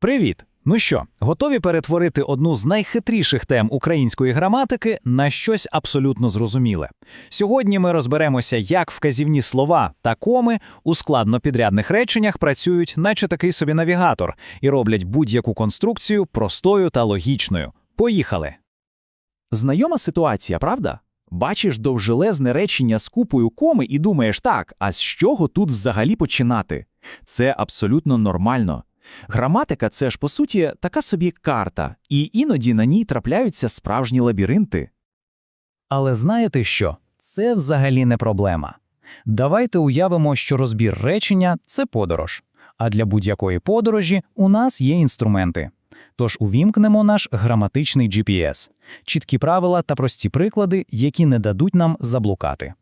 Привіт! Ну що, готові перетворити одну з найхитріших тем української граматики на щось абсолютно зрозуміле? Сьогодні ми розберемося, як вказівні слова та коми у складнопідрядних реченнях працюють, наче такий собі навігатор, і роблять будь-яку конструкцію простою та логічною. Поїхали! Знайома ситуація, правда? Бачиш довжелезне речення з купою коми і думаєш так, а з чого тут взагалі починати? Це абсолютно нормально. Граматика це ж, по суті, така собі карта, і іноді на ній трапляються справжні лабіринти. Але знаєте що? Це взагалі не проблема. Давайте уявимо, що розбір речення це подорож. А для будь-якої подорожі у нас є інструменти. Тож увімкнемо наш граматичний GPS, чіткі правила та прості приклади, які не дадуть нам заблукати.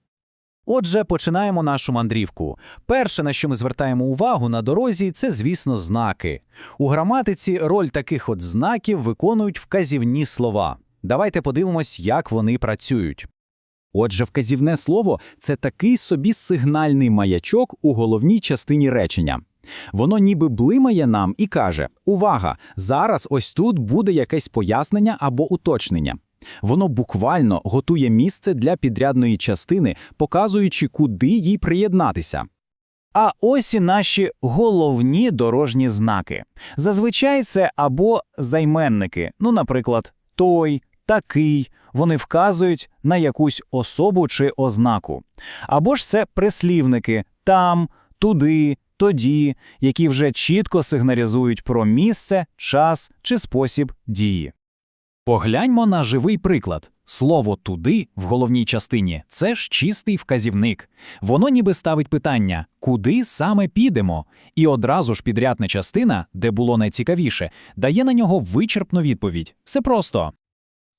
Отже, починаємо нашу мандрівку. Перше, на що ми звертаємо увагу на дорозі, це, звісно, знаки. У граматиці роль таких от знаків виконують вказівні слова. Давайте подивимось, як вони працюють. Отже, вказівне слово це такий собі сигнальний маячок у головній частині речення. Воно ніби блимає нам і каже: Увага! Зараз ось тут буде якесь пояснення або уточнення. Воно буквально готує місце для підрядної частини, показуючи, куди їй приєднатися. А ось і наші головні дорожні знаки. Зазвичай це або займенники, ну, наприклад, той, такий. Вони вказують на якусь особу чи ознаку. Або ж це прислівники там, туди, тоді, які вже чітко сигналізують про місце, час чи спосіб дії. Погляньмо на живий приклад. Слово туди в головній частині це ж чистий вказівник. Воно ніби ставить питання, куди саме підемо, і одразу ж підрядна частина, де було найцікавіше, дає на нього вичерпну відповідь. Все просто.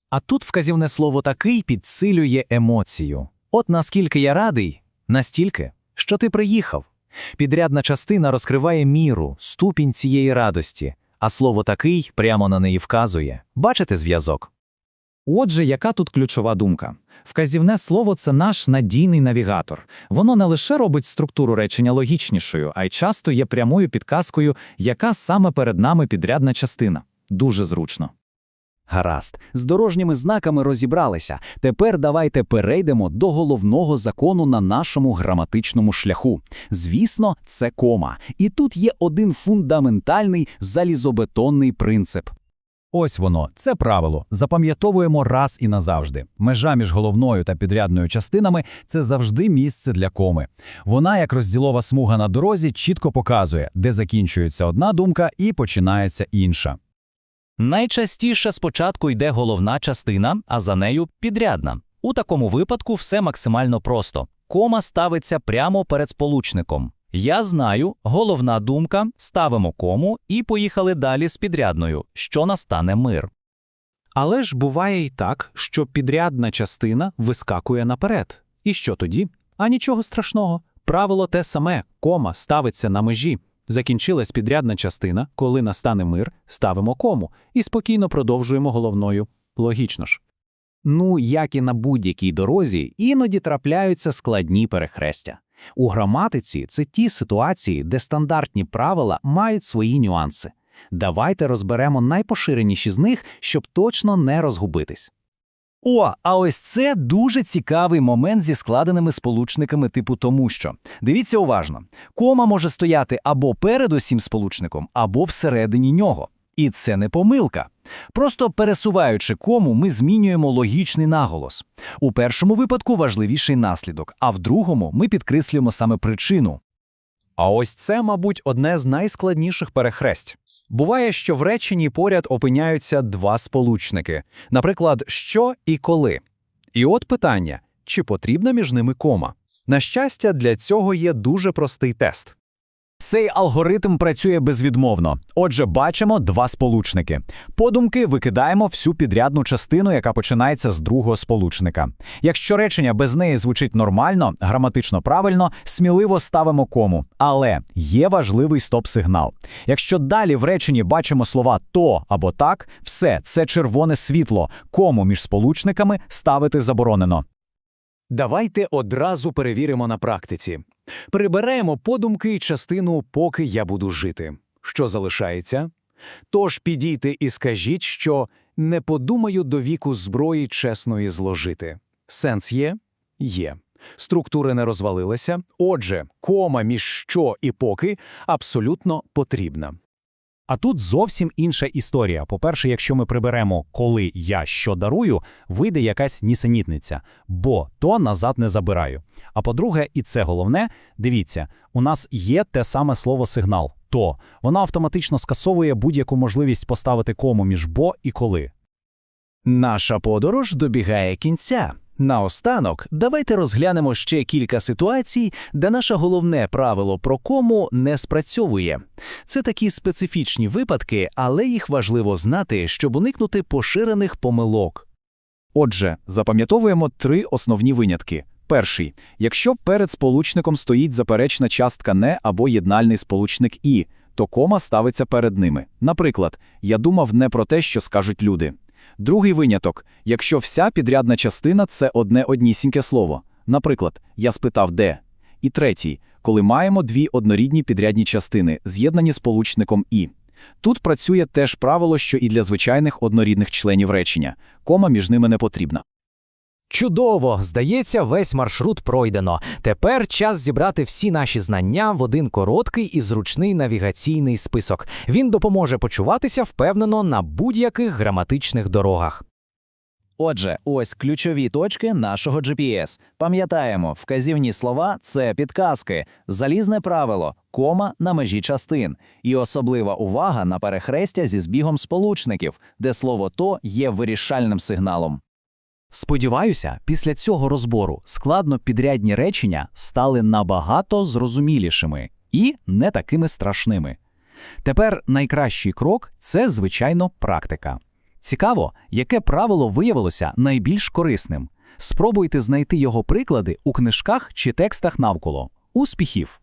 А тут вказівне слово такий підсилює емоцію. От наскільки я радий, настільки, що ти приїхав. Підрядна частина розкриває міру, ступінь цієї радості, а слово такий прямо на неї вказує. Бачите зв'язок? Отже, яка тут ключова думка? Вказівне слово це наш надійний навігатор. Воно не лише робить структуру речення логічнішою, а й часто є прямою підказкою, яка саме перед нами підрядна частина. Дуже зручно. Гаразд, з дорожніми знаками розібралися. Тепер давайте перейдемо до головного закону на нашому граматичному шляху. Звісно, це кома. І тут є один фундаментальний залізобетонний принцип. Ось воно, це правило. Запам'ятовуємо раз і назавжди. Межа між головною та підрядною частинами це завжди місце для коми. Вона, як розділова смуга на дорозі, чітко показує, де закінчується одна думка і починається інша. Найчастіше спочатку йде головна частина, а за нею підрядна. У такому випадку все максимально просто. Кома ставиться прямо перед сполучником. Я знаю, головна думка, ставимо кому і поїхали далі з підрядною, що настане мир. Але ж буває і так, що підрядна частина вискакує наперед. І що тоді? А нічого страшного. Правило те саме, кома ставиться на межі. Закінчилась підрядна частина, коли настане мир, ставимо кому і спокійно продовжуємо головною. Логічно ж. Ну, як і на будь-якій дорозі, іноді трапляються складні перехрестя. У граматиці це ті ситуації, де стандартні правила мають свої нюанси. Давайте розберемо найпоширеніші з них, щоб точно не розгубитись. О, а ось це дуже цікавий момент зі складеними сполучниками типу тому що. Дивіться уважно. Кома може стояти або перед усім сполучником, або всередині нього. І це не помилка. Просто пересуваючи кому, ми змінюємо логічний наголос. У першому випадку важливіший наслідок, а в другому ми підкреслюємо саме причину. А ось це, мабуть, одне з найскладніших перехресть. Буває, що в реченні поряд опиняються два сполучники, наприклад, що і коли. І от питання, чи потрібна між ними кома? На щастя, для цього є дуже простий тест. Цей алгоритм працює безвідмовно. Отже, бачимо два сполучники. Подумки викидаємо всю підрядну частину, яка починається з другого сполучника. Якщо речення без неї звучить нормально, граматично правильно, сміливо ставимо кому. Але є важливий стоп-сигнал. Якщо далі в реченні бачимо слова то або так, все це червоне світло, кому між сполучниками ставити заборонено. Давайте одразу перевіримо на практиці. Приберемо подумки частину, поки я буду жити. Що залишається? Тож підійте і скажіть, що не подумаю до віку зброї чесної зложити. Сенс є? Є. Структура не розвалилася, отже, кома між що і поки абсолютно потрібна. А тут зовсім інша історія. По-перше, якщо ми приберемо коли я що дарую, вийде якась нісенітниця, бо то назад не забираю. А по-друге, і це головне, дивіться, у нас є те саме слово сигнал то воно автоматично скасовує будь-яку можливість поставити кому між бо і коли. Наша подорож добігає кінця. Наостанок, давайте розглянемо ще кілька ситуацій, де наше головне правило про кому не спрацьовує. Це такі специфічні випадки, але їх важливо знати, щоб уникнути поширених помилок. Отже, запам'ятовуємо три основні винятки. Перший – якщо перед сполучником стоїть заперечна частка «не» або єднальний сполучник «і», то кома ставиться перед ними. Наприклад, я думав не про те, що скажуть люди. Другий виняток – якщо вся підрядна частина – це одне однісіньке слово. Наприклад, я спитав «де?». І третій – коли маємо дві однорідні підрядні частини, з'єднані сполучником «і». Тут працює теж правило, що і для звичайних однорідних членів речення. Кома між ними не потрібна. Чудово! Здається, весь маршрут пройдено. Тепер час зібрати всі наші знання в один короткий і зручний навігаційний список. Він допоможе почуватися впевнено на будь-яких граматичних дорогах. Отже, ось ключові точки нашого GPS. Пам'ятаємо, вказівні слова це підказки, залізне правило, кома на межі частин, і особлива увага на перехрестя зі збігом сполучників, де слово то є вирішальним сигналом. Сподіваюся, після цього розбору складно підрядні речення стали набагато зрозумілішими і не такими страшними. Тепер найкращий крок це, звичайно, практика. Цікаво, яке правило виявилося найбільш корисним. Спробуйте знайти його приклади у книжках чи текстах навколо. Успіхів!